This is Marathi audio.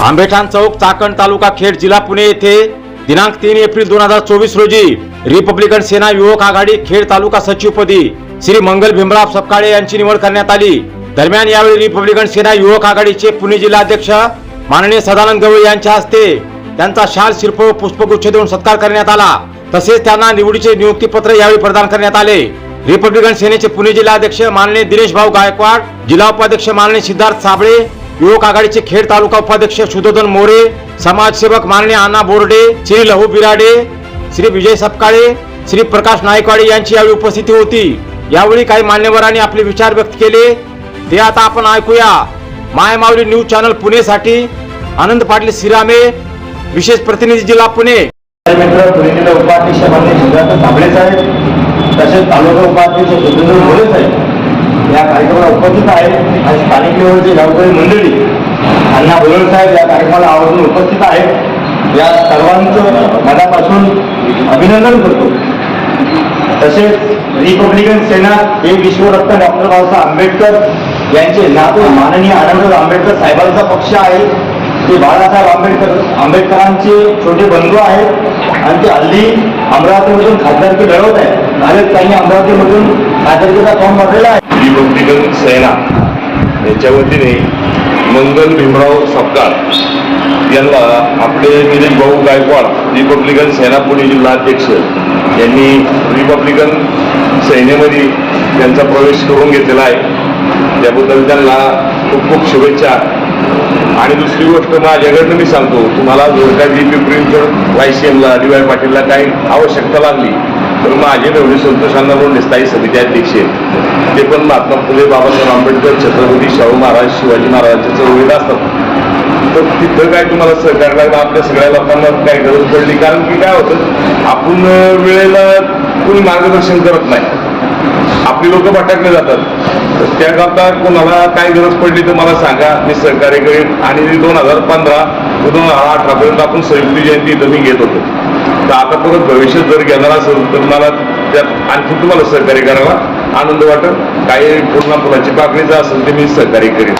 आंबेठाण चौक चाकण तालुका खेड जिल्हा पुणे येथे दिनांक तीन एप्रिल दोन हजार चोवीस रोजी रिपब्लिकन सेना युवक आघाडी खेड तालुका सचिवपदी श्री मंगल भीमराव सपकाळे यांची निवड करण्यात आली. दरम्यान यावेळी रिपब्लिकन सेना युवक आघाडीचे पुणे जिल्हाध्यक्ष माननीय सदानंद गवळी यांच्या हस्ते त्यांचा शाल शिल्प व पुष्पगुच्छ देऊन सत्कार करण्यात आला. तसेच त्यांना निवडीचे नियुक्तीपत्र यावेळी प्रदान करण्यात आले. रिपब्लिकन सेनेचे पुणे जिल्हाध्यक्ष माननीय दिनेश भाऊ गायकवाड जिल्हा उपाध्यक्ष माननीय सिद्धार्थ साबळे युवक आघाडीचे खेड तालुका उपाध्यक्ष शुद्धोधन मोरे समाजसेवक माननीय अण्णा बोर्डे श्री लहू बिराडे श्री विजय सपकाळे श्री प्रकाश नायकवाडे यांची यावेळी उपस्थिती होती. यावेळी काही मान्यवरांनी आपले विचार व्यक्त केले. ते आता आपण ऐकूया. मायमावली न्यूज चॅनल पुणेसाठी आनंद पाटील सिरामे विशेष प्रतिनिधी जिल्हा पुणे. मित्र पुणे जिल्हा उपाध्यक्ष सिद्धार्थ साबळे साहेब तसेच तालुका उपाध्यक्ष सुरेंद्र मोरे साहेब या कार्यक्रमाला उपस्थित आहेत आणि स्थानिक लेवलची गावकरी मंडळी अण्णा बोलड साहेब या कार्यक्रमाला आवर्जून उपस्थित आहेत. या सर्वांचं मनापासून अभिनंदन करतो. तसेच रिपब्लिकन सेना हे विश्वरत्न डॉक्टर बाबासाहेब आंबेडकर यांचे नातू माननीय आनंदराव आंबेडकर साहेबांचा पक्ष आहे. ते बाळासाहेब आंबेडकर आंबेडकरांचे छोटे बंधू आहेत. आणि ते हल्ली अमरावतीमधून खासदारकी मिळवत आहेत. आणि त्यांनी अमरावतीमधून खासदारकीचा फॉर्म भरलेला आहे. रिपब्लिकन सेना यांच्या वतीने मंगल भीमराव सपकाळ यांना आपले दिलीप भाऊ गायकवाड रिपब्लिकन सेना पुणे जिल्हाध्यक्ष यांनी रिपब्लिकन सेनेमध्ये त्यांचा प्रवेश करून घेतलेला आहे. त्याबद्दल त्यांना खूप खूप शुभेच्छा. आणि दुसरी गोष्ट माझ्याकडनं मी सांगतो तुम्हाला जर का डी पी प्रिंटर एमला डी वाय पाटीलला काही आवश्यकता लागली तर माझे नवरे संतोषांना म्हणून स्थायी समिती अध्यक्ष आहेत. ते पण महात्मा फुले बाबासाहेब आंबेडकर छत्रपती शाहू महाराज शिवाजी महाराजांच्या चळवळीत असतात. तर तिथं काय तुम्हाला सहकार्य लागलं? आपल्या सगळ्या लोकांना काय गरज पडली? कारण की काय होतं आपण वेळेला कोणी मार्गदर्शन करत नाही. आपली लोक भटकले जातात. तर त्याकरता कोणाला काय गरज पडली तर मला सांगा. मी सहकार्य करेन. आणि दोन हजार पंधरा दोन हजार अठरा पर्यंत आपण संयुक्त जयंती इथं मी घेत होतो. तर आता परत भविष्य जर घेणार असेल तर मला त्यात आणखी तुम्हाला सहकार्य करायला आनंद वाटेल. काही पूर्ण फुलाची जर असेल ते मी सहकार्य करेन.